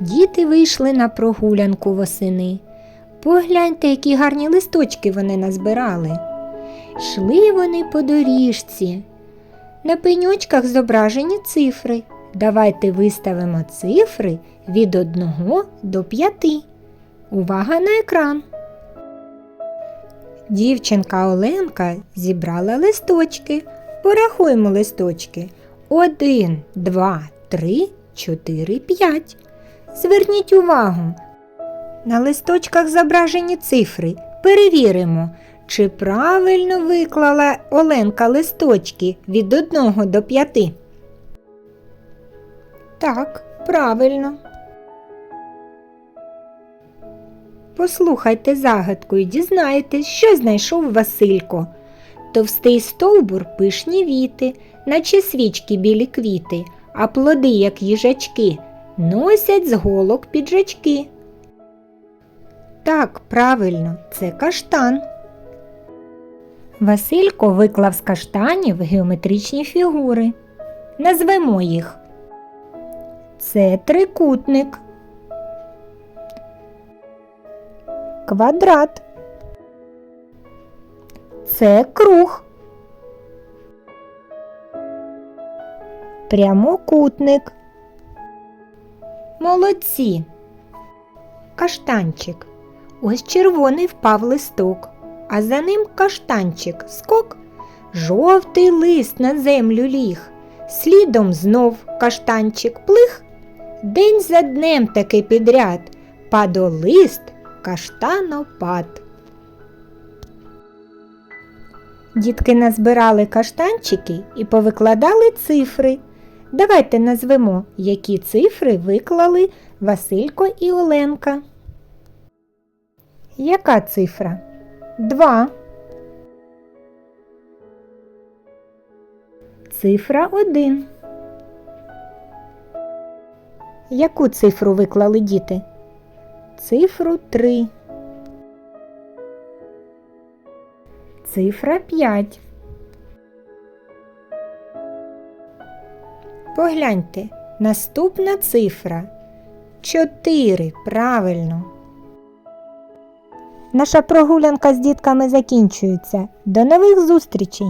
Діти вийшли на прогулянку восени. Погляньте, які гарні листочки вони назбирали. Йшли вони по доріжці. На пеньочках зображені цифри. Давайте виставимо цифри від 1 до 5. Увага на екран. Дівчинка Оленка зібрала листочки. Порахуємо листочки. 1, 2, 3, 4, 5. Зверніть увагу. На листочках зображені цифри. Перевіримо, чи правильно виклала Оленка листочки від 1 до 5. Так, правильно. Послухайте загадку і дізнаєтесь, що знайшов Василько. Товстий стовбур пишні віти, наче свічки білі квіти, а плоди, як їжачки, носять з голок піджачки. Так, правильно, це каштан. Василько виклав з каштанів геометричні фігури. Назвемо їх. Це трикутник. Квадрат. Це круг. Прямокутник. Молодці. Каштанчик. Ось червоний впав листок, а за ним каштанчик скок. Жовтий лист на землю ліг. Слідом знов каштанчик плих. День за днем таки підряд. Падолист каштанопад. Дітки назбирали каштанчики і повикладали цифри. Давайте назвемо, які цифри виклали Василько і Оленка. Яка цифра? Два. Цифра один. Яку цифру виклали діти? Цифру три. Цифра п'ять. Погляньте, наступна цифра. Чотири. Правильно. Наша прогулянка з дітками закінчується. До нових зустрічей!